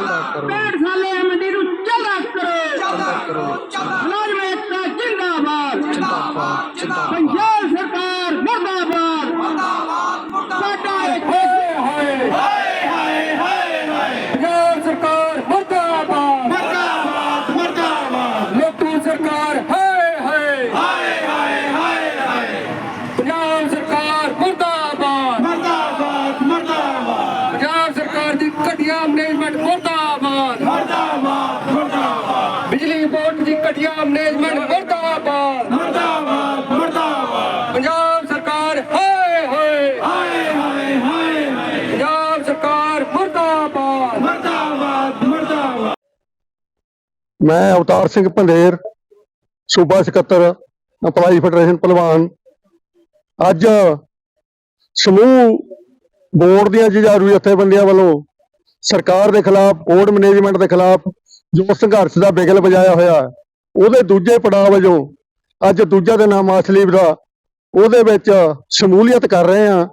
ਡੇਢ ਸਾਲੇ ਮੰਡੀ ਨੂੰ ਚਲਦਾ ਕਰੋ। ਚਲਦਾ ਕਰੋ ਬਿਜਲੀ ਬੋਰਡ ਦੀ ਘਟੀਆ ਮੈਨੇਜਮੈਂਟ ਮੁਰਦਾਬਾਦ। ਮੁਰਦਾਬਾਦ ਮੁਰਦਾਬਾਦ। ਪੰਜਾਬ ਸਰਕਾਰ ਹਾਏ ਹਾਏ। ਹਾਏ ਹਾਏ ਹਾਏ ਪੰਜਾਬ ਸਰਕਾਰ ਮੁਰਦਾਬਾਦ। ਮੁਰਦਾਬਾਦ ਮੁਰਦਾਬਾਦ। ਮੈਂ ਅਵਤਾਰ ਸਿੰਘ ਭੰਡੇਰ ਸੂਬਾ ਸਕੱਤਰ ਅਪਲਾਈ ਫੈਡਰੇਸ਼ਨ ਪਹਿਲਵਾਨ। ਅੱਜ ਸਮੂਹ ਬੋਰਡ ਦੀਆਂ ਜੁਝਾਰੂ ਜਥੇਬੰਦੀਆਂ ਵੱਲੋਂ ਸਰਕਾਰ ਦੇ ਖਿਲਾਫ ਬੋਰਡ ਮੈਨੇਜਮੈਂਟ ਦੇ ਖਿਲਾਫ ਜੋ ਸੰਘਰਸ਼ ਦਾ ਬਿਗਲ ਵਜਾਇਆ ਹੋਇਆ, ਉਹਦੇ ਦੂਜੇ ਪੜਾਅ ਵਜੋਂ ਅੱਜ ਦੂਜਾ ਦਿਨ ਆ ਮਾਸਲੀਬ ਦਾ, ਉਹਦੇ ਵਿੱਚ ਸ਼ਮੂਲੀਅਤ ਕਰ ਰਹੇ ਹਾਂ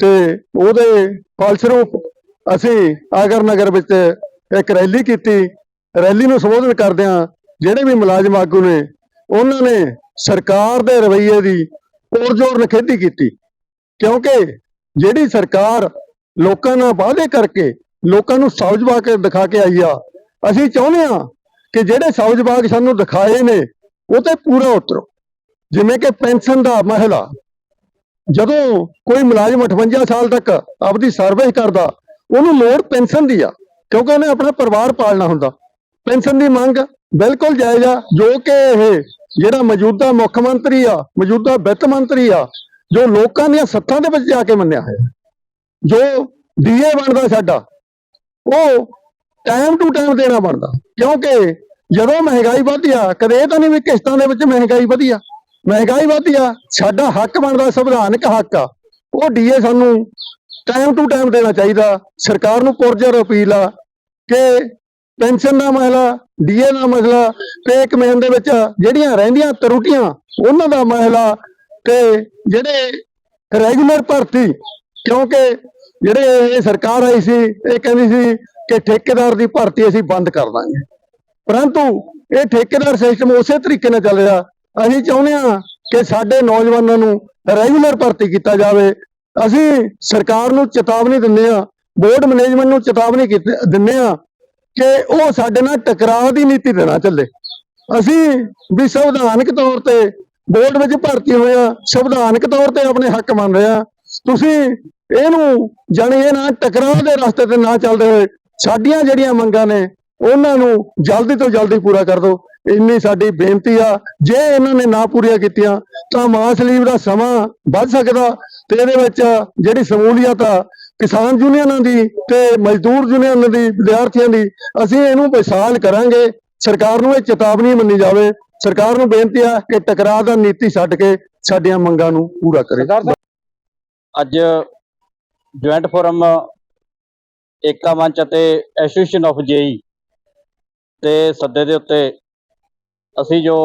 ਤੇ ਉਹਦੇ ਫਲਸਰੂਪ ਅਸੀਂ ਆਗਰ ਨਗਰ ਵਿੱਚ ਇੱਕ ਰੈਲੀ ਕੀਤੀ। ਰੈਲੀ ਨੂੰ ਸੰਬੋਧਨ ਕਰਦਿਆਂ ਜਿਹੜੇ ਵੀ ਮੁਲਾਜ਼ਮ ਆਗੂ ਨੇ, ਉਹਨਾਂ ਨੇ ਸਰਕਾਰ ਦੇ ਰਵੱਈਏ ਦੀ ਪੁਰਜ਼ੋਰ ਨਿਖੇਧੀ ਕੀਤੀ। ਕਿਉਂਕਿ ਜਿਹੜੀ ਸਰਕਾਰ ਲੋਕਾਂ ਨਾਲ ਵਾਅਦੇ ਕਰਕੇ ਲੋਕਾਂ ਨੂੰ ਸਬਜ਼ ਕੇ ਦਿਖਾ ਕੇ ਆਈ ਆ ਅਸੀਂ ਚਾਹੁੰਦੇ ਹਾਂ ਕਿ ਜਿਹੜੇ ਸਬਜ਼ ਬਾਗ ਸਾਨੂੰ ਦਿਖਾਏ ਨੇ, ਉਹ ਤੇ ਪੂਰਾ ਉਤਰੋ। ਜਿਵੇਂ ਕਿ ਪੈਨਸ਼ਨ ਦਾ ਮਹਿਲਾ, ਜਦੋਂ ਕੋਈ ਮੁਲਾਜ਼ਮ 58 ਸਾਲ ਤੱਕ ਆਪਦੀ ਸਰਵਿਸ ਕਰਦਾ, ਉਹਨੂੰ ਲੋੜ ਪੈਨਸ਼ਨ ਦੀ ਆ, ਕਿਉਂਕਿ ਉਹਨੇ ਆਪਣਾ ਪਰਿਵਾਰ ਪਾਲਣਾ ਹੁੰਦਾ। ਪੈਨਸ਼ਨ ਦੀ ਮੰਗ ਬਿਲਕੁਲ ਜਾਇਜ਼ ਆ, ਜੋ ਕਿ ਇਹ ਜਿਹੜਾ ਮੌਜੂਦਾ ਮੁੱਖ ਮੰਤਰੀ ਆ, ਮੌਜੂਦਾ ਵਿੱਤ ਮੰਤਰੀ ਆ, ਜੋ ਲੋਕਾਂ ਦੀਆਂ ਸੱਥਾਂ ਦੇ ਵਿੱਚ ਜਾ ਕੇ ਮੰਨਿਆ ਹੋਇਆ, ਜੋ ਡੀਏ ਬਣਦਾ ਸਾਡਾ, ਉਹ ਟਾਈਮ ਟੂ ਟਾਈਮ ਦੇਣਾ ਬਣਦਾ। ਕਿਉਂਕਿ ਜਦੋਂ ਮਹਿੰਗਾਈ ਵਧੀ ਆ, ਕਦੇ ਇਹ ਤਾਂ ਨਹੀਂ ਵੀ ਕਿਸ਼ਤਾਂ ਦੇ ਵਿੱਚ ਮਹਿੰਗਾਈ ਵਧੀ ਆ। ਮਹਿੰਗਾਈ ਵਧੀ ਆ, ਸਾਡਾ ਹੱਕ ਬਣਦਾ, ਸੰਵਿਧਾਨਕ ਹੱਕ ਆ। ਉਹ ਡੀਏ ਸਾਨੂੰ ਟਾਈਮ ਟੂ ਟਾਈਮ ਦੇਣਾ ਚਾਹੀਦਾ। ਸਰਕਾਰ ਨੂੰ ਪੁਰਜਰ ਅਪੀਲ ਆ ਕਿ ਪੈਨਸ਼ਨ ਦਾ ਮਸਲਾ ਡੀਏ ਦਾ ਮਸਲਾ ਤੇ ਇੱਕ ਦੇ ਵਿੱਚ ਜਿਹੜੀਆਂ ਰਹਿੰਦੀਆਂ ਤਰੁੱਟੀਆਂ, ਉਹਨਾਂ ਦਾ ਮਸਲਾ ਤੇ ਜਿਹੜੇ ਰੈਗੂਲਰ ਭਰਤੀ, ਕਿਉਂਕਿ ਜਿਹੜੇ ਇਹ ਸਰਕਾਰ ਆਈ ਸੀ, ਇਹ ਕਹਿੰਦੀ ਸੀ ਕਿ ਠੇਕੇਦਾਰ ਦੀ ਭਰਤੀ ਅਸੀਂ ਬੰਦ ਕਰ ਦਾਂਗੇ। ਪਰੰਤੂ ਇਹ ਠੇਕੇਦਾਰ ਸਿਸਟਮ ਉਸੇ ਤਰੀਕੇ ਨਾਲ ਚੱਲ ਰਿਹਾ। ਅਸੀਂ ਚਾਹੁੰਦੇ ਹਾਂ ਕਿ ਸਾਡੇ ਨੌਜਵਾਨਾਂ ਨੂੰ ਰੈਗੂਲਰ ਭਰਤੀ ਕੀਤਾ ਜਾਵੇ। ਅਸੀਂ ਸਰਕਾਰ ਨੂੰ ਚੇਤਾਵਨੀ ਦਿੰਦੇ ਹਾਂ, ਬੋਰਡ ਮੈਨੇਜਮੈਂਟ ਨੂੰ ਚੇਤਾਵਨੀ ਦਿੰਦੇ ਹਾਂ ਕਿ ਉਹ ਸਾਡੇ ਨਾਲ ਟਕਰਾਅ ਦੀ ਨੀਤੀ ਦੇ ਨਾ ਚੱਲੇ। ਅਸੀਂ ਵੀ ਸੰਵਿਧਾਨਕ ਤੌਰ ਤੇ ਬੋਰਡ ਵਿੱਚ ਭਰਤੀ ਹੋਏ ਆ ਸੰਵਿਧਾਨਕ ਤੌਰ ਤੇ ਆਪਣੇ ਹੱਕ ਮੰਨ ਰਹੇ ਆ ਤੁਸੀਂ ਇਹਨੂੰ ਜਾਣੀ ਇਹ ਨਾ ਟਕਰਾਅ ਦੇ ਰਸਤੇ ਤੇ ਨਾ ਚੱਲਦੇ ਹੋਏ ਸਾਡੀਆਂ ਜਿਹੜੀਆਂ ਮੰਗਾਂ ਨੇ, ਉਹਨਾਂ ਨੂੰ ਜਲਦੀ ਤੋਂ ਜਲਦੀ ਪੂਰਾ ਕਰ ਦਿਓ। ਇੰਨੀ ਸਾਡੀ ਬੇਨਤੀ ਆ, ਜੇ ਇਹਨਾਂ ਨੇ ਨਾ ਪੂਰੀਆਂ ਕੀਤੀਆਂ, ਤਾਂ ਮਾਸਲੀਬ ਦਾ ਸਮਾਂ ਵੱਧ ਸਕਦਾ ਤੇ ਇਹਦੇ ਵਿੱਚ ਜਿਹੜੀ ਸਮੂਲੀਅਤ ਆ, ਕਿਸਾਨ ਯੂਨੀਅਨਾਂ ਦੀ ਤੇ ਮਜ਼ਦੂਰ ਯੂਨੀਅਨਾਂ ਦੀ, ਵਿਦਿਆਰਥੀਆਂ ਦੀ, ਅਸੀਂ ਇਹਨੂੰ ਵਿਸ਼ਾਲ ਕਰਾਂਗੇ। ਸਰਕਾਰ ਨੂੰ ਇਹ ਚੇਤਾਵਨੀ ਮੰਨੀ ਜਾਵੇ। ਸਰਕਾਰ ਨੂੰ ਬੇਨਤੀ ਆ ਕਿ ਟਕਰਾਅ ਦਾ ਨੀਤੀ ਛੱਡ ਕੇ ਸਾਡੀਆਂ ਮੰਗਾਂ ਨੂੰ ਪੂਰਾ ਕਰੇ। ਅੱਜ ਜੁਆਇੰਟ ਫੋਰਮ ਏਕਤਾ ਮੰਚ ਅਤੇ ਐਸੋਸੀਏਸ਼ਨ ਆਫ ਜੇਈ ਤੇ ਸੱਦੇ ਦੇ ਉੱਤੇ ਅਸੀਂ ਜੋ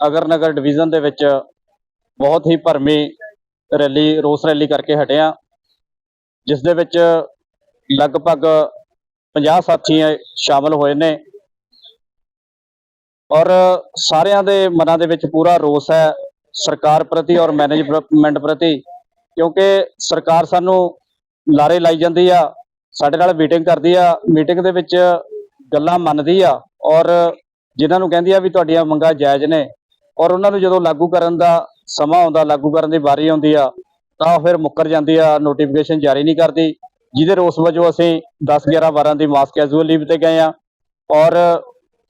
ਅਗਰ ਨਗਰ ਡਿਵੀਜ਼ਨ ਦੇ ਵਿੱਚ ਬਹੁਤ ਹੀ ਭਰਮੀ ਰੈਲੀ, ਰੋਸ ਰੈਲੀ ਕਰਕੇ ਹਟਿਆ ਹਾਂ, ਜਿਸ ਦੇ ਵਿੱਚ ਲਗਭਗ 50 ਸਾਥੀ ਸ਼ਾਮਲ ਹੋਏ ਨੇ ਔਰ ਸਾਰਿਆਂ ਦੇ ਮਨਾਂ ਦੇ ਵਿੱਚ ਪੂਰਾ ਰੋਸ ਹੈ ਸਰਕਾਰ ਪ੍ਰਤੀ ਔਰ ਮੈਨੇਜਮੈਂਟ ਪ੍ਰਤੀ ਕਿਉਂਕਿ ਸਰਕਾਰ ਸਾਨੂੰ ਲਾਰੇ ਲਾਈ ਜਾਂਦੀ ਆ, ਸਾਡੇ ਨਾਲ ਮੀਟਿੰਗ ਕਰਦੀ ਆ ਮੀਟਿੰਗ ਦੇ ਵਿੱਚ ਗੱਲਾਂ ਮੰਨਦੀ ਆ ਔਰ ਜਿਨ੍ਹਾਂ ਨੂੰ ਕਹਿੰਦੀ ਆ ਵੀ ਤੁਹਾਡੀਆਂ ਮੰਗਾਂ ਜਾਇਜ਼ ਨੇ ਔਰ ਉਹਨਾਂ ਨੂੰ ਜਦੋਂ ਲਾਗੂ ਕਰਨ ਦਾ ਸਮਾਂ ਆਉਂਦਾ, ਲਾਗੂ ਕਰਨ ਦੀ ਵਾਰੀ ਆਉਂਦੀ ਆ, ਤਾਂ ਉਹ ਫਿਰ ਮੁੱਕਰ ਜਾਂਦੀ ਆ ਨੋਟੀਫਿਕੇਸ਼ਨ ਜਾਰੀ ਨਹੀਂ ਕਰਦੀ, ਜਿਹਦੇ ਰੋਸ ਵਜੋਂ ਅਸੀਂ 10 11 12 ਦੀ ਮਾਸ ਕੈਜੂਅਲ ਲੀਵ ਤੇ ਗਏ ਆ ਔਰ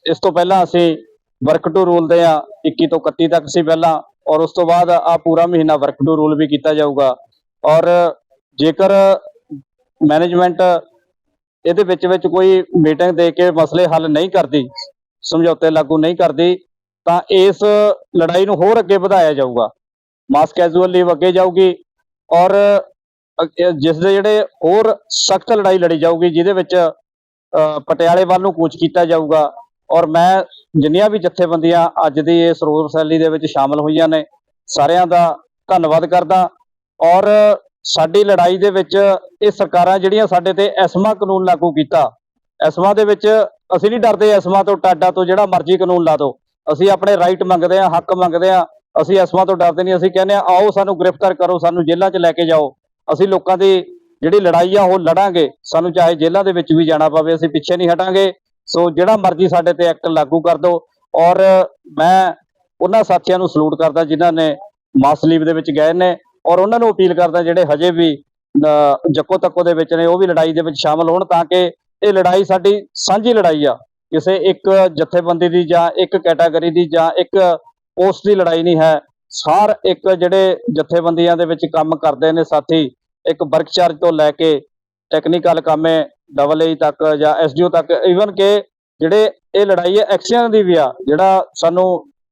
ਇਸ ਤੋਂ ਪਹਿਲਾਂ ਅਸੀਂ ਵਰਕ ਟੂ ਰੂਲ ਦੇ ਆ 21 ਤੋਂ 31 ਤੱਕ ਸੀ ਪਹਿਲਾਂ ਔਰ ਉਸ ਤੋਂ ਬਾਅਦ ਆ ਪੂਰਾ ਮਹੀਨਾ ਵਰਕ ਟੂ ਰੂਲ ਵੀ ਕੀਤਾ ਜਾਊਗਾ। ਔਰ ਜੇਕਰ ਮੈਨੇਜਮੈਂਟ ਇਹਦੇ ਵਿੱਚ ਵਿੱਚ ਕੋਈ ਮੀਟਿੰਗ ਦੇ ਕੇ ਮਸਲੇ ਹੱਲ ਨਹੀਂ ਕਰਦੀ ਸਮਝੌਤੇ ਲਾਗੂ ਨਹੀਂ ਕਰਦੀ ਤਾਂ ਇਸ ਲੜਾਈ ਨੂੰ ਹੋਰ ਅੱਗੇ ਵਧਾਇਆ ਜਾਊਗਾ। ਮਾਸ ਕੈਜੂਅਲ ਲੀਵ ਅੱਗੇ ਜਾਊਗੀ ਔਰ ਅ- ਜਿਸ ਦੇ ਜਿਹੜੇ ਹੋਰ ਸਖਤ ਲੜਾਈ ਲੜੀ ਜਾਊਗੀ ਜਿਹਦੇ ਵਿੱਚ ਅ, ਪਟਿਆਲੇ ਵੱਲ ਨੂੰ ਕੂਚ ਕੀਤਾ ਜਾਊਗਾ। ਔਰ ਮੈਂ ਜਿੰਨੀਆਂ ਵੀ ਜਥੇਬੰਦੀਆਂ ਅੱਜ ਦੀ ਇਸ ਰੋਸ ਰੈਲੀ ਦੇ ਵਿੱਚ ਸ਼ਾਮਲ ਹੋਈਆਂ ਨੇ, ਸਾਰਿਆਂ ਦਾ ਧੰਨਵਾਦ ਕਰਦਾ। ਔਰ ਸਾਡੀ ਲੜਾਈ ਦੇ ਵਿੱਚ ਇਹ ਸਰਕਾਰਾਂ ਜਿਹੜੀਆਂ ਸਾਡੇ ਤੇ ਐਸਮਾ ਕਾਨੂੰਨ ਲਾਗੂ ਕੀਤਾ, ਐਸਮਾ ਦੇ ਵਿੱਚ ਅਸੀਂ ਨਹੀਂ ਡਰਦੇ ਐਸਮਾ ਤੋਂ ਟਾਡਾ ਤੋਂ ਜਿਹੜਾ ਮਰਜ਼ੀ ਕਾਨੂੰਨ ਲਾ ਦਿਓ ਅਸੀਂ ਆਪਣੇ ਰਾਈਟ ਮੰਗਦੇ ਆ ਹੱਕ ਮੰਗਦੇ ਆ ਅਸੀਂ ਐਸਮਾ ਤੋਂ ਡਰਦੇ ਨਹੀਂ, ਅਸੀਂ ਕਹਿੰਦੇ ਆ ਆਓ ਸਾਨੂੰ ਗ੍ਰਿਫਤਾਰ ਕਰੋ, ਸਾਨੂੰ ਜੇਲ੍ਹਾਂ 'ਚ ਲੈ ਕੇ ਜਾਓ। ਅਸੀਂ ਲੋਕਾਂ ਦੀ ਜਿਹੜੀ ਲੜਾਈ ਆ ਉਹ ਲੜਾਂਗੇ, ਸਾਨੂੰ ਚਾਹੇ ਜੇਲ੍ਹਾਂ ਦੇ ਵਿੱਚ ਵੀ ਜਾਣਾ ਪਵੇ, ਅਸੀਂ ਪਿੱਛੇ ਨਹੀਂ ਹਟਾਂਗੇ। ਸੋ ਜਿਹੜਾ ਮਰਜ਼ੀ ਸਾਡੇ ਤੇ ਐਕਟ ਲਾਗੂ ਕਰ ਦਿਓ। ਔਰ ਮੈਂ ਉਹਨਾਂ ਸਾਥੀਆਂ ਨੂੰ ਸਲੂਟ ਕਰਦਾ ਜਿਨ੍ਹਾਂ ਨੇ ਮਾਸਲੀਵ ਦੇ ਵਿੱਚ ਗਏ ਨੇ ਔਰ ਉਹਨਾਂ ਨੂੰ ਅਪੀਲ ਕਰਦਾ ਜਿਹੜੇ ਹਜੇ ਵੀ ਜੱਕੋ ਤੱਕੋ ਦੇ ਵਿੱਚ ਨੇ, ਉਹ ਵੀ ਲੜਾਈ ਦੇ ਵਿੱਚ ਸ਼ਾਮਲ ਹੋਣ ਤਾਂ ਕਿ ਇਹ ਲੜਾਈ ਸਾਡੀ ਸਾਂਝੀ ਲੜਾਈ ਆ। ਕਿਸੇ ਇੱਕ ਜਥੇਬੰਦੀ ਦੀ ਜਾਂ ਇੱਕ ਕੈਟਾਗਰੀ ਦੀ ਜਾਂ ਇੱਕ ਪੋਸਟ ਦੀ ਲੜਾਈ ਨਹੀਂ ਹੈ। ਸਾਰ ਇੱਕ ਜਿਹੜੇ ਜਥੇਬੰਦੀਆਂ ਦੇ ਵਿੱਚ ਕੰਮ ਕਰਦੇ ਨੇ ਸਾਥੀ, ਇੱਕ ਵਰਕਚਾਰਜ ਤੋਂ ਲੈ ਕੇ ਟੈਕਨੀਕਲ ਕਾਮੇ ਡਬਲ ਏ ਤੱਕ ਜਾਂ ਐਸਡੀਓ ਤੱਕ ਈਵਨ ਕਿ ਜਿਹੜੇ ਇਹ ਲੜਾਈ ਹੈ ਐਕਸੀਅਨ ਦੀ ਵੀ ਆ, ਜਿਹੜਾ ਸਾਨੂੰ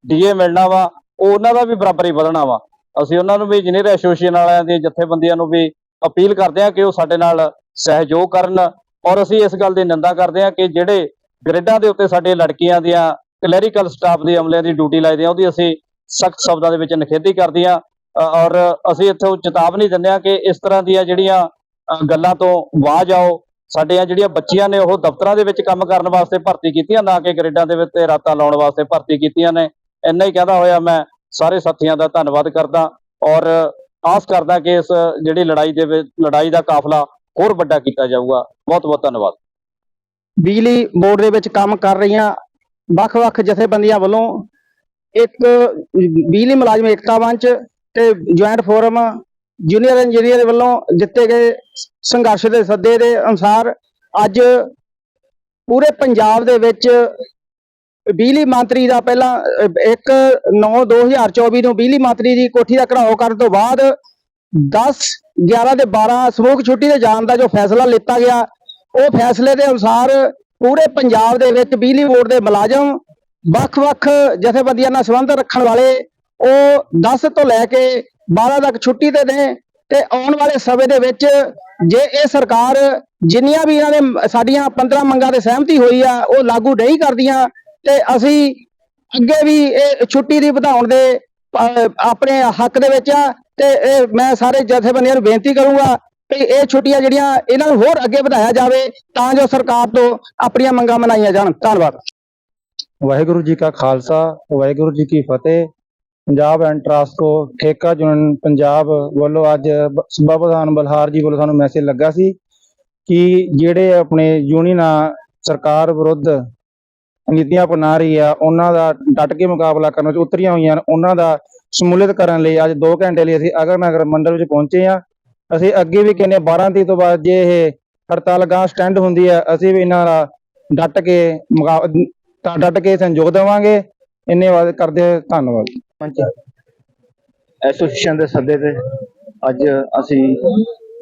ਡੀਏ ਮਿਲਣਾ ਵਾ, ਉਹ ਉਹਨਾਂ ਦਾ ਵੀ ਬਰਾਬਰ ਹੀ ਵਧਣਾ ਵਾ। ਅਸੀਂ ਉਹਨਾਂ ਨੂੰ ਵੀ ਇੰਜੀਨੀਅਰ ਐਸੋਸੀਏਸ਼ਨ ਵਾਲਿਆਂ ਦੀ ਜਥੇਬੰਦੀਆਂ ਨੂੰ ਵੀ ਅਪੀਲ ਕਰਦੇ ਹਾਂ ਕਿ ਉਹ ਸਾਡੇ ਨਾਲ ਸਹਿਯੋਗ ਕਰਨ, ਔਰ ਅਸੀਂ ਇਸ ਗੱਲ ਦੀ ਨਿੰਦਾ ਕਰਦੇ ਹਾਂ ਕਿ ਜਿਹੜੇ ਗ੍ਰੇਡਾਂ ਦੇ ਉੱਤੇ ਸਾਡੇ ਲੜਕੀਆਂ ਦੀਆਂ ਕਲੈਰੀਕਲ ਸਟਾਫ ਦੇ ਅਮਲਿਆਂ ਦੀ ਡਿਊਟੀ ਲਾਈਦੇ ਆ ਉਹਦੀ ਅਸੀਂ ਸਖਤ ਸ਼ਬਦਾਂ ਦੇ ਵਿੱਚ ਨਿਖੇਧੀ ਕਰਦੇ ਹਾਂ ਔਰ ਅਸੀਂ ਇੱਥੋਂ ਚੇਤਾਵਨੀ ਦਿੰਦੇ ਹਾਂ ਕਿ ਇਸ ਤਰ੍ਹਾਂ ਦੀਆਂ ਜਿਹੜੀਆਂ ਗੱਲਾਂ ਤੋਂ ਬਾਜ ਆਓ ਸਾਡੀਆਂ ਜਿਹੜੀਆਂ ਬੱਚੀਆਂ ਨੇ, ਉਹ ਦਫ਼ਤਰਾਂ ਦੇ ਵਿੱਚ ਕੰਮ ਕਰਨ ਵਾਸਤੇ ਭਰਤੀ ਕੀਤੀਆਂ, ਨਾ ਕਿ ਗ੍ਰਿਡਾਂ ਦੇ ਵਿੱਚ ਰਾਤਾਂ ਲਾਉਣ ਵਾਸਤੇ ਭਰਤੀ ਕੀਤੀਆਂ ਨੇ। ਇੰਨਾ ਹੀ ਕਹਿੰਦਾ ਹੋਇਆ ਮੈਂ, ਸਾਰੇ ਸਾਥੀਆਂ ਦਾ ਧੰਨਵਾਦ ਕਰਦਾ ਔਰ ਆਸ ਕਰਦਾ ਕਿ ਇਸ ਜਿਹੜੀ ਲੜਾਈ ਦੇ ਵਿੱਚ, ਲੜਾਈ ਦਾ ਕਾਫਲਾ ਹੋਰ ਵੱਡਾ ਕੀਤਾ ਜਾਊਗਾ। ਬਹੁਤ ਬਹੁਤ ਧੰਨਵਾਦ। ਬਿਜਲੀ ਬੋਰਡ ਦੇ ਵਿੱਚ ਕੰਮ ਕਰ ਰਹੀਆਂ ਵੱਖ-ਵੱਖ ਜਥੇਬੰਦੀਆਂ ਵੱਲੋਂ ਇੱਕ ਬਿਜਲੀ ਮੁਲਾਜ਼ਮ ਏਕਤਾ ਮੰਚ ਤੇ ਜੁਆਇੰਟ ਫੋਰਮ ਜੂਨੀਅਰ ਇੰਜੀਨੀਅਰ ਵੱਲੋਂ ਦਿੱਤੇ ਗਏ ਸੰਘਰਸ਼ ਦੇ ਸੱਦੇ ਦੇ ਅਨੁਸਾਰ ਅੱਜ ਪੂਰੇ ਪੰਜਾਬ ਦੇ ਵਿੱਚ ਬਿਜਲੀ ਮੰਤਰੀ ਦਾ ਪਹਿਲਾਂ 1 9 2024 ਨੂੰ ਬਿਜਲੀ ਮੰਤਰੀ ਦੀ ਕੋਠੀ ਦਾ ਘਰਾਓ ਕਰਨ ਤੋਂ ਬਾਅਦ 10 11 ਤੇ 12 ਸਮੂਹ ਛੁੱਟੀ ਤੇ ਜਾਣ ਦਾ ਜੋ ਫੈਸਲਾ ਲਿੱਤਾ ਗਿਆ, ਉਹ ਫੈਸਲੇ ਦੇ ਅਨੁਸਾਰ ਪੂਰੇ ਪੰਜਾਬ ਦੇ ਵਿੱਚ ਬਿਜਲੀ ਬੋਰਡ ਦੇ ਮੁਲਾਜ਼ਮ, ਵੱਖ-ਵੱਖ ਜਥੇਬੰਦੀਆਂ ਨਾਲ ਸੰਬੰਧ ਰੱਖਣ ਵਾਲੇ ਉਹ 10 ਤੋਂ ਲੈ ਕੇ 12 ਤੱਕ ਛੁੱਟੀ ਤੇ ਨੇ ਤੇ ਆਉਣ ਵਾਲੇ ਸਮੇਂ ਦੇ ਵਿੱਚ ਜੇ ਇਹ ਸਰਕਾਰ ਜਿੰਨੀਆਂ ਵੀ ਇਹਨਾਂ ਨੇ ਸਾਡੀਆਂ 15 ਮੰਗਾਂ ਤੇ ਸਹਿਮਤੀ ਹੋਈ ਆ, ਉਹ ਲਾਗੂ ਨਹੀਂ ਕਰਦੀਆਂ ਤੇ ਅਸੀਂ ਅੱਗੇ ਵੀ ਇਹ ਛੁੱਟੀ ਦੀ ਵਧਾਉਣ ਦੇ ਆਪਣੇ ਹੱਕ ਦੇ ਵਿੱਚ ਆ ਤੇ ਇਹ ਮੈਂ ਸਾਰੇ ਜਥੇਬੰਦੀਆਂ ਨੂੰ ਬੇਨਤੀ ਕਰੂੰਗਾ ਕਿ ਇਹ ਛੁੱਟੀਆਂ ਜਿਹੜੀਆਂ ਇਹਨਾਂ ਨੂੰ ਹੋਰ ਅੱਗੇ ਵਧਾਇਆ ਜਾਵੇ ਤਾਂ ਜੋ ਸਰਕਾਰ ਤੋਂ ਆਪਣੀਆਂ ਮੰਗਾਂ ਮਨਾਈਆਂ ਜਾਣ। ਧੰਨਵਾਦ। ਵਾਹਿਗੁਰੂ ਜੀ ਕਾ ਖਾਲਸਾ, ਵਾਹਿਗੁਰੂ ਜੀ ਕੀ ਫਤਿਹ। ਪੰਜਾਬ ਐਂਡ ਟਰਾਸਕੋ ਠੇਕਾ ਯੂਨੀਅਨ ਪੰਜਾਬ ਵੱਲੋਂ ਅੱਜ ਬ- ਸੂਬਾ ਪ੍ਰਧਾਨ ਬਲਹਾਰ ਜੀ ਵੱਲੋਂ ਸਾਨੂੰ ਮੈਸੇਜ ਲੱਗਾ ਸੀ ਕਿ ਜਿਹੜੇ ਆਪਣੇ ਯੂਨੀਅਨਾਂ ਸਰਕਾਰ ਵਿਰੁੱਧ ਨੀਤੀਆਂ ਅਪਣਾ ਰਹੀ ਆ, ਉਹਨਾਂ ਦਾ ਡਟ ਕੇ ਮੁਕਾਬਲਾ ਕਰਨ ਵਿੱਚ ਉਤਰੀਆਂ ਹੋਈਆਂ ਹਨ, ਉਹਨਾਂ ਦਾ ਸਮੂਲਿਤ ਕਰਨ ਲਈ ਅੱਜ 2 ਘੰਟੇ ਲਈ ਅਸੀਂ ਅਗਰ ਨਗਰ ਮੰਡਲ ਵਿੱਚ ਪਹੁੰਚੇ ਆ ਅਸੀਂ ਅੱਗੇ ਵੀ ਕਹਿੰਦੇ 12 ਤਰੀਕ ਤੋਂ ਬਾਅਦ ਜੇ ਇਹ ਹੜਤਾਲ ਗਾਂ ਸਟੈਂਡ ਹੁੰਦੀ ਹੈ ਅਸੀਂ ਵੀ ਇਹਨਾਂ ਦਾ ਡਟ ਕੇ ਮੁਕਾ- ਡਟ ਕੇ ਸਹਿਯੋਗ ਦੇਵਾਂਗੇ। ਇੰਨੇ ਵਾਦ ਕਰਦੇ ਧੰਨਵਾਦ। ਧੰਨਵਾਦ ਐਸੋਸੀਏਸ਼ਨ ਦੇ ਸੱਦੇ ਤੇ ਅੱਜ ਅਸੀਂ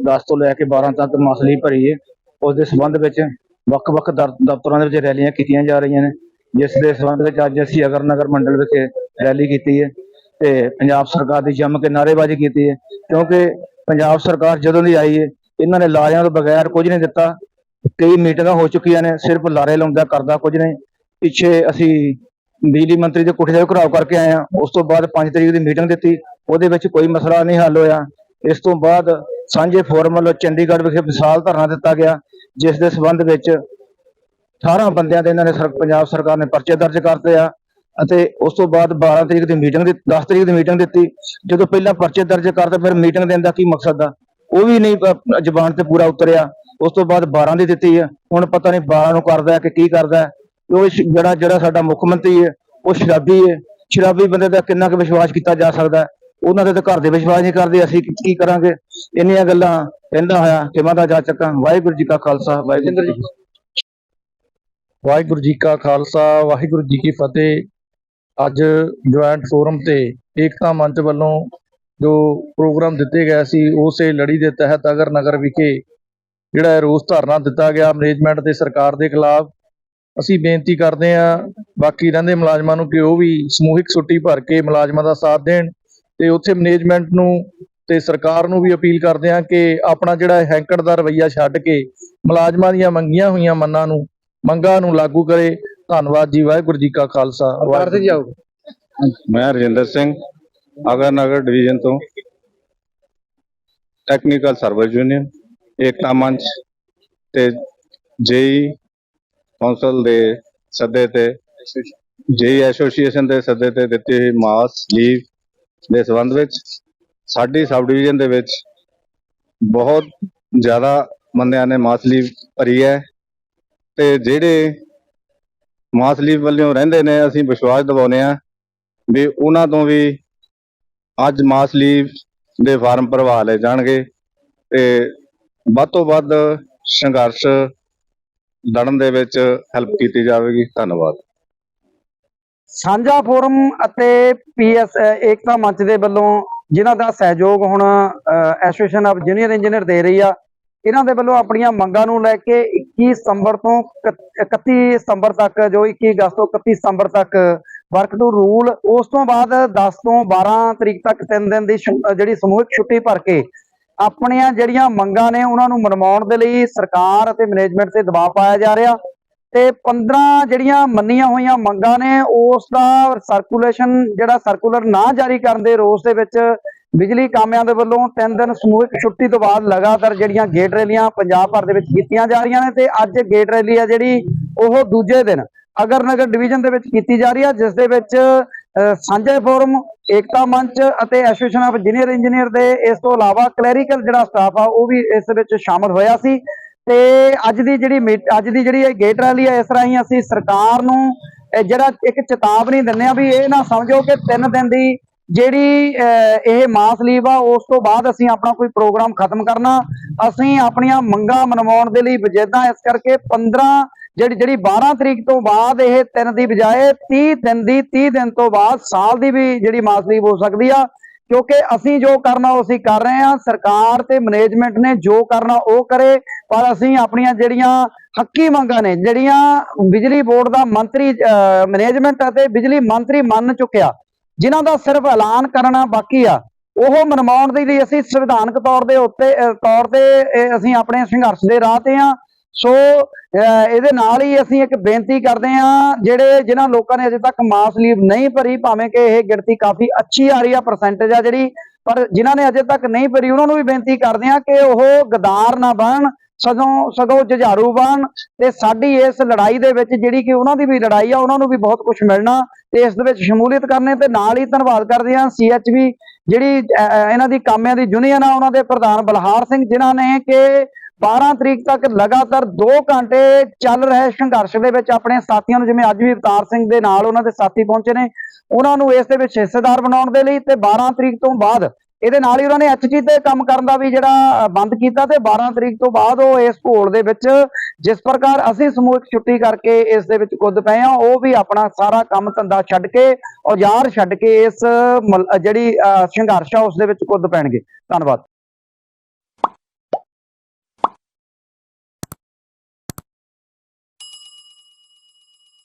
10 ਤੋਂ ਲੈ ਕੇ 12 ਤੱਕ ਮਸਲੀ ਭਰੀ ਹੈ। ਉਸ ਦੇ ਸੰਬੰਧ ਵਿੱਚ ਵੱਖ-ਵੱਖ ਦਫ਼ਤਰਾਂ ਦੇ ਵਿੱਚ ਰੈਲੀਆਂ ਕੀਤੀਆਂ ਜਾ ਰਹੀਆਂ ਨੇ। ਜਿਸ ਦੇ ਸੰਬੰਧ ਵਿੱਚ ਅੱਜ ਅਸੀਂ ਅਗਰ ਨਗਰ ਮੰਡਲ ਵਿਖੇ ਰੈਲੀ ਕੀਤੀ ਹੈ ਤੇ ਪੰਜਾਬ ਸਰਕਾਰ ਦੀ ਜੰਮ ਕੇ ਨਾਅਰੇਬਾਜ਼ੀ ਕੀਤੀ ਹੈ। ਕਿਉਂਕਿ ਪੰਜਾਬ ਸਰਕਾਰ ਜਦੋਂ ਦੀ ਆਈ ਹੈ, ਇਹਨਾਂ ਨੇ ਲਾਰਿਆਂ ਤੋਂ ਬਗੈਰ ਕੁਝ ਨਹੀਂ ਦਿੱਤਾ। ਕਈ ਮੀਟਿੰਗਾਂ ਹੋ ਚੁੱਕੀਆਂ ਨੇ, ਸਿਰਫ ਲਾਰੇ ਲਾਉਂਦਾ ਕਰਦਾ ਕੁਝ ਨਹੀਂ। ਪਿੱਛੇ ਅਸੀਂ ਬਿਜਲੀ ਮੰਤਰੀ ਦੇ ਕੋਠੇ ਦਾ ਘਰਾਓ ਕਰਕੇ ਆਏ ਆ ਉਸ ਤੋਂ ਬਾਅਦ 5 ਤਰੀਕ ਦੀ ਮੀਟਿੰਗ ਦਿੱਤੀ। ਉਹਦੇ ਵਿੱਚ ਕੋਈ ਮਸਲਾ ਨਹੀਂ ਹੱਲ ਹੋਇਆ। ਇਸ ਤੋਂ ਬਾਅਦ ਸਾਂਝੇ ਫੋਰਮ ਵੱਲੋਂ ਚੰਡੀਗੜ੍ਹ ਵਿਖੇ ਵਿਸ਼ਾਲ ਧਰਨਾ ਦਿੱਤਾ ਗਿਆ, ਜਿਸ ਦੇ ਸਬੰਧ ਵਿੱਚ 18 ਬੰਦਿਆਂ ਦੇ ਇਹਨਾਂ ਨੇ ਸਰ- ਪੰਜਾਬ ਸਰਕਾਰ ਨੇ ਪਰਚੇ ਦਰਜ ਕਰਤੇ ਆ ਅਤੇ ਉਸ ਤੋਂ ਬਾਅਦ 12 ਤਰੀਕ ਦੀ ਮੀਟਿੰਗ ਦੀ 10 ਤਰੀਕ ਦੀ ਮੀਟਿੰਗ ਦਿੱਤੀ। ਜਦੋਂ ਪਹਿਲਾਂ ਪਰਚੇ ਦਰਜ ਕਰਦੇ ਫਿਰ ਮੀਟਿੰਗ ਦੇਣ ਦਾ ਕੀ ਮਕਸਦ ਆ? ਉਹ ਵੀ ਨਹੀਂ ਜਬਾਨ ਤੇ ਪੂਰਾ ਉਤਰਿਆ। ਉਸ ਤੋਂ ਬਾਅਦ 12 ਦੀ ਦਿੱਤੀ ਹੈ ਹੁਣ ਪਤਾ ਨਹੀਂ 12 ਨੂੰ ਕਰਦਾ ਕਿ ਕੀ ਕਰਦਾ ਉਹ ਜਿਹੜਾ ਜਿਹੜਾ ਸਾਡਾ ਮੁੱਖ ਮੰਤਰੀ ਹੈ, ਉਹ ਸ਼ਰਾਬੀ ਹੈ। ਸ਼ਰਾਬੀ ਬੰਦੇ ਦਾ ਕਿੰਨਾ ਕੁ ਵਿਸ਼ਵਾਸ ਕੀਤਾ ਜਾ ਸਕਦਾ ਉਹਨਾਂ ਦੇ ਤਾਂ ਘਰ ਦੇ ਵਿਸ਼ਵਾਸ ਨਹੀਂ ਕਰਦੇ, ਅਸੀਂ ਕੀ- ਕਰਾਂਗੇ? ਇੰਨੀਆਂ ਗੱਲਾਂ ਕਹਿੰਦਾ ਹੋਇਆ ਕਿ ਮੈਂ ਤਾਂ ਜਾ ਚੱਕਾਂ? ਵਾਹਿਗੁਰੂ ਜੀ ਕਾ ਖਾਲਸਾ, ਵਾਹਿਗੁਰੂ ਜੀ ਵਾਹਿਗੁਰੂ ਜੀ ਕਾ ਖਾਲਸਾ, ਵਾਹਿਗੁਰੂ ਜੀ ਕੀ ਫਤਿਹ। ਅੱਜ ਜੁਆਇੰਟ ਫੋਰਮ ਤੇ ਏਕਤਾ ਮੰਚ ਵੱਲੋਂ ਜੋ ਪ੍ਰੋਗਰਾਮ ਦਿੱਤੇ ਗਏ ਸੀ, ਉਸੇ ਲੜੀ ਦੇ ਤਹਿਤ ਅਗਰ ਨਗਰ ਵਿਖੇ ਜਿਹੜਾ ਰੋਸ ਧਰਨਾ ਦਿੱਤਾ ਗਿਆ ਮੈਨੇਜਮੈਂਟ ਤੇ ਸਰਕਾਰ ਦੇ ਖਿਲਾਫ ਅਸੀਂ ਬੇਨਤੀ ਕਰਦੇ ਹਾਂ ਬਾਕੀ ਰਹਿੰਦੇ ਮੁਲਾਜ਼ਮਾਂ ਨੂੰ ਕਿ ਉਹ ਵੀ ਸਮੂਹਿਕ ਛੁੱਟੀ ਭਰ ਕੇ ਮੁਲਾਜ਼ਮਾਂ ਦਾ ਸਾਥ ਦੇਣ ਤੇ ਉੱਥੇ ਮੈਨੇਜਮੈਂਟ ਨੂੰ ਤੇ ਸਰਕਾਰ ਨੂੰ ਵੀ ਅਪੀਲ ਕਰਦੇ ਹਾਂ ਕਿ ਆਪਣਾ ਜਿਹੜਾ ਹੈਂਕੜ ਦਾ ਰਵੱਈਆ ਛੱਡ ਕੇ ਮੁਲਾਜ਼ਮਾਂ ਦੀਆਂ ਮੰਗੀਆਂ ਹੋਈਆਂ ਮੰਨਾਂ ਨੂੰ ਮੰਗਾਂ ਨੂੰ ਲਾਗੂ ਕਰੇ। ਧੰਨਵਾਦ ਜੀ ਵਾਹਿਗੁਰੂ ਜੀ ਕਾ ਖਾਲਸਾ। ਵਾਹਿਗੁਰੂ ਜੀ ਕੀ ਫਤਿਹ। ਮੈਂ ਰਜਿੰਦਰ ਸਿੰਘ ਅਗਰ ਨਗਰ ਡਿਵੀਜ਼ਨ ਤੋਂ। Technical service union Ekta Manch ਤੇ ਜੇਈ ਕੌਂਸਲ ਦੇ ਸੱਦੇ ਤੇ ਜੇਈ ਐਸੋਸੀਏਸ਼ਨ ਦੇ ਸੱਦੇ ਤੇ ਦਿੱਤੀ ਹੋਈ ਮਾਸ ਲੀਵ ਦੇ ਸੰਬੰਧ ਵਿੱਚ, ਸਾਡੀ ਸਬ ਡਿਵੀਜ਼ਨ ਦੇ ਵਿੱਚ ਬਹੁਤ ਜ਼ਿਆਦਾ ਬੰਦਿਆਂ ਨੇ ਮਾਸ ਲੀਵ ਭਰੀ ਹੈ ਤੇ ਜਿਹੜੇ ਮਾਸ ਲੀਵ ਵੱਲੋਂ ਰਹਿੰਦੇ ਨੇ, ਅਸੀਂ ਵਿਸ਼ਵਾਸ ਦਿਵਾਉਂਦੇ ਹਾਂ ਵੀ ਉਹਨਾਂ ਤੋਂ ਵੀ ਅੱਜ ਮਾਸ ਲੀਵ ਦੇ ਫਾਰਮ ਭਰਵਾ ਲਏ ਜਾਣਗੇ ਤੇ ਵੱਧ ਤੋਂ ਵੱਧ ਸੰਘਰਸ਼ ਲੜਨ ਦੇ ਵਿੱਚ ਹੈਲਪ ਕੀਤੀ ਜਾਵੇਗੀ। ਧੰਨਵਾਦ। ਸਾਂਝਾ ਫੋਰਮ ਅਤੇ ਪੀਐਸ ਏਕਤਾ ਮੰਚ ਦੇ ਵੱਲੋਂ ਜਿਨ੍ਹਾਂ ਦਾ ਸਹਿਯੋਗ ਹੁਣ ਐਸੋਸੀਏਸ਼ਨ ਆਫ ਜੂਨੀਅਰ ਇੰਜੀਨੀਅਰ ਦੇ ਰਹੀ ਆ, ਇਹਨਾਂ ਦੇ ਵੱਲੋਂ ਆਪਣੀਆਂ ਮੰਗਾਂ ਨੂੰ ਲੈ ਕੇ 21 ਸਤੰਬਰ ਤੋਂ ਇਕ- 31 ਸਤੰਬਰ ਤੱਕ, ਜੋ 21 ਅਗਸਤ ਤੋਂ 31 ਸਤੰਬਰ ਤੱਕ ਵਰਕ ਟੂ ਰੂਲ ਉਸ ਤੋਂ ਬਾਅਦ 10 ਤੋਂ 12 ਤਰੀਕ ਤੱਕ 3 ਦਿਨ ਦੀ ਜਿਹੜੀ ਸਮੂਹਿਕ ਛੁੱਟੀ ਭਰ ਕੇ ਆਪਣੀਆਂ ਜਿਹੜੀਆਂ ਮੰਗਾਂ ਨੇ ਉਹਨਾਂ ਨੂੰ ਮਨਵਾਉਣ ਦੇ ਲਈ ਸਰਕਾਰ ਅਤੇ ਮੈਨੇਜਮੈਂਟ ਤੇ ਦਬਾਅ ਪਾਇਆ ਜਾ ਰਿਹਾ। ਤੇ 15 ਜਿਹੜੀਆਂ ਮੰਨੀਆਂ ਹੋਈਆਂ ਮੰਗਾਂ ਨੇ, ਉਸ ਦਾ ਸਰਕੂਲੇਸ਼ਨ ਜਿਹੜਾ ਸਰਕੂਲਰ ਨਾ ਜਾਰੀ ਕਰਨ ਦੇ ਰੋਸ ਦੇ ਵਿੱਚ ਬਿਜਲੀ ਕਾਮਿਆਂ ਦੇ ਵੱਲੋਂ ਤਿੰਨ ਦਿਨ ਸਮੂਹਿਕ ਛੁੱਟੀ ਤੋਂ ਬਾਅਦ ਲਗਾਤਾਰ ਜਿਹੜੀਆਂ ਗੇਟ ਰੈਲੀਆਂ ਪੰਜਾਬ ਭਰ ਦੇ ਵਿੱਚ ਕੀਤੀਆਂ ਜਾ ਰਹੀਆਂ ਨੇ ਤੇ ਅੱਜ ਗੇਟ ਰੈਲੀ ਆ ਜਿਹੜੀ, ਉਹ ਦੂਜੇ ਦਿਨ ਅਗਰ ਨਗਰ ਡਿਵੀਜ਼ਨ ਦੇ ਵਿੱਚ ਕੀਤੀ ਜਾ ਰਹੀ ਹੈ ਜਿਸ ਦੇ ਵਿੱਚ ਸਾਂਝੇ ਫੋਰਮ ਏਕਤਾ ਮੰਚ ਅਤੇ ਐਸੋਸੀਏਸ਼ਨ ਆਫ ਜੂਨੀਅਰ ਇੰਜੀਨੀਅਰ ਦੇ ਇਸ ਤੋਂ ਇਲਾਵਾ ਕਲੈਰੀਕਲ ਜਿਹੜਾ ਸਟਾਫ ਆ ਉਹ ਵੀ ਇਸ ਵਿੱਚ ਸ਼ਾਮਲ ਹੋਇਆ ਸੀ। ਤੇ ਅੱਜ ਦੀ ਜਿਹੜੀ ਮੀਟ- ਅੱਜ ਦੀ ਜਿਹੜੀ ਇਹ ਗੇਟ ਰੈਲੀ ਆ ਇਸ ਰਾਹੀਂ ਅਸੀਂ ਸਰਕਾਰ ਨੂੰ ਜਿਹੜਾ ਇੱਕ ਚੇਤਾਵਨੀ ਦਿੰਦੇ ਆ ਵੀ ਇਹ ਨਾ ਸਮਝੋ ਕਿ ਤਿੰਨ ਦਿਨ ਦੀ ਜਿਹੜੀ ਅਹ, ਇਹ ਮਾਸ ਲੀਵ ਆ ਉਸ ਤੋਂ ਬਾਅਦ ਅਸੀਂ ਆਪਣਾ ਕੋਈ ਪ੍ਰੋਗਰਾਮ ਖਤਮ ਕਰਨਾ। ਅਸੀਂ ਆਪਣੀਆਂ ਮੰਗਾਂ ਮਨਵਾਉਣ ਦੇ ਲਈ ਵਜੇਦਾਂ ਇਸ ਕਰਕੇ 15 ਜਿਹੜੀ ਜਿਹੜੀ 12 ਤਰੀਕ ਤੋਂ ਬਾਅਦ ਇਹ ਤਿੰਨ ਦੀ ਬਜਾਏ 30 ਦਿਨ ਦੀ 30 ਦਿਨ ਤੋਂ ਬਾਅਦ ਸਾਲ ਦੀ ਵੀ ਜਿਹੜੀ ਮਾਸਲੀ ਹੋ ਸਕਦੀ ਆ, ਕਿਉਂਕਿ ਅਸੀਂ ਜੋ ਕਰਨਾ ਉਹ ਅਸੀਂ ਕਰ ਰਹੇ ਹਾਂ ਸਰਕਾਰ ਤੇ ਮੈਨੇਜਮੈਂਟ ਨੇ ਜੋ ਕਰਨਾ ਉਹ ਕਰੇ, ਪਰ ਅਸੀਂ ਆਪਣੀਆਂ ਜਿਹੜੀਆਂ ਹੱਕੀ ਮੰਗਾਂ ਨੇ, ਜਿਹੜੀਆਂ ਬਿਜਲੀ ਬੋਰਡ ਦਾ ਮੰਤਰੀ ਮੈਨੇਜਮੈਂਟ ਅਤੇ ਬਿਜਲੀ ਮੰਤਰੀ ਮੰਨ ਚੁੱਕਿਆ, ਜਿਨ੍ਹਾਂ ਦਾ ਸਿਰਫ ਐਲਾਨ ਕਰਨਾ ਬਾਕੀ ਆ, ਉਹ ਮਨਵਾਉਣ ਦੇ ਲਈ ਅਸੀਂ ਸੰਵਿਧਾਨਕ ਤੌਰ ਦੇ ਉੱਤੇ ਤੌਰ ਤੇ ਅਸੀਂ ਆਪਣੇ ਸੰਘਰਸ਼ ਦੇ ਰਾਹ ਤੇ ਆ ਸੋ ਅਹ, ਇਹਦੇ ਨਾਲ ਹੀ ਅਸੀਂ ਇੱਕ ਬੇਨਤੀ ਕਰਦੇ ਹਾਂ ਜਿਹੜੇ ਜਿਨ੍ਹਾਂ ਲੋਕਾਂ ਨੇ ਅਜੇ ਤੱਕ ਮਾਸ ਲੀਵ ਨਹੀਂ ਭਰੀ ਭਾਵੇਂ ਕਿ ਇਹ ਗਿਣਤੀ ਕਾਫੀ ਅੱਛੀ ਆ ਰਹੀ ਆ ਪਰਸੈਂਟੇਜ ਆ ਜਿਹੜੀ ਪਰ ਜਿਨ੍ਹਾਂ ਨੇ ਅਜੇ ਤੱਕ ਨਹੀਂ ਭਰੀ ਉਹਨਾਂ ਨੂੰ ਵੀ ਬੇਨਤੀ ਕਰਦੇ ਹਾਂ ਕਿ ਉਹ ਗਦਾਰ ਨਾ ਬਣਨ ਸਗੋਂ ਸਗੋਂ ਜੁਝਾਰੂ ਬਣ ਤੇ ਸਾਡੀ ਇਸ ਲੜਾਈ ਦੇ ਵਿੱਚ ਜਿਹੜੀ ਕਿ ਉਹਨਾਂ ਦੀ ਵੀ ਲੜਾਈ ਆ ਉਹਨਾਂ ਨੂੰ ਵੀ ਬਹੁਤ ਕੁਝ ਮਿਲਣਾ ਤੇ ਇਸ ਦੇ ਵਿੱਚ ਸ਼ਮੂਲੀਅਤ ਕਰਨੇ ਤੇ ਨਾਲ ਹੀ ਧੰਨਵਾਦ ਕਰਦੇ ਆ ਸੀਐਚਬੀ ਜਿਹੜੀ ਅਹ, ਇਹਨਾਂ ਦੀ ਕਾਮਿਆਂ ਦੀ ਯੂਨੀਅਨ ਆ ਉਹਨਾਂ ਦੇ ਪ੍ਰਧਾਨ ਬਲਹਾਰ ਸਿੰਘ ਜਿਨ੍ਹਾਂ ਨੇ ਕਿ 12 ਤਰੀਕ ਤੱਕ ਲਗਾਤਾਰ 2 ਘੰਟੇ ਚੱਲ ਰਹੇ ਸੰਘਰਸ਼ ਦੇ ਵਿੱਚ ਆਪਣੇ ਸਾਥੀਆਂ ਨੂੰ ਜਿਵੇਂ ਅੱਜ ਵੀ ਅਵਤਾਰ ਸਿੰਘ ਦੇ ਨਾਲ ਉਹਨਾਂ ਦੇ ਸਾਥੀ ਪਹੁੰਚੇ ਨੇ ਉਹਨਾਂ ਨੂੰ ਇਸ ਦੇ ਵਿੱਚ ਹਿੱਸੇਦਾਰ ਬਣਾਉਣ ਦੇ ਲਈ ਤੇ 12 ਤਰੀਕ ਤੋਂ ਬਾਅਦ ਇਹਦੇ ਨਾਲ ਹੀ ਉਹਨਾਂ ਨੇ ਐਚਜੀ ਤੇ ਕੰਮ ਕਰਨ ਦਾ ਵੀ ਜਿਹੜਾ ਬੰਦ ਕੀਤਾ ਤੇ 12 ਤਰੀਕ ਤੋਂ ਬਾਅਦ ਉਹ ਇਸ ਘੋਲ ਦੇ ਵਿੱਚ ਜਿਸ ਪ੍ਰਕਾਰ ਅਸੀਂ ਸਮੂਹਿਕ ਛੁੱਟੀ ਕਰਕੇ ਇਸ ਦੇ ਵਿੱਚ ਕੁੱਦ ਪਏ ਆ ਉਹ ਵੀ ਆਪਣਾ ਸਾਰਾ ਕੰਮ ਧੰਦਾ ਛੱਡ ਕੇ ਔਜ਼ਾਰ ਛੱਡ ਕੇ ਇਸ ਮਲ- ਜਿਹੜੀ ਅ, ਸੰਘਰਸ਼ ਆ ਉਸ ਦੇ ਵਿੱਚ ਕੁੱਦ ਪੈਣਗੇ। ਧੰਨਵਾਦ।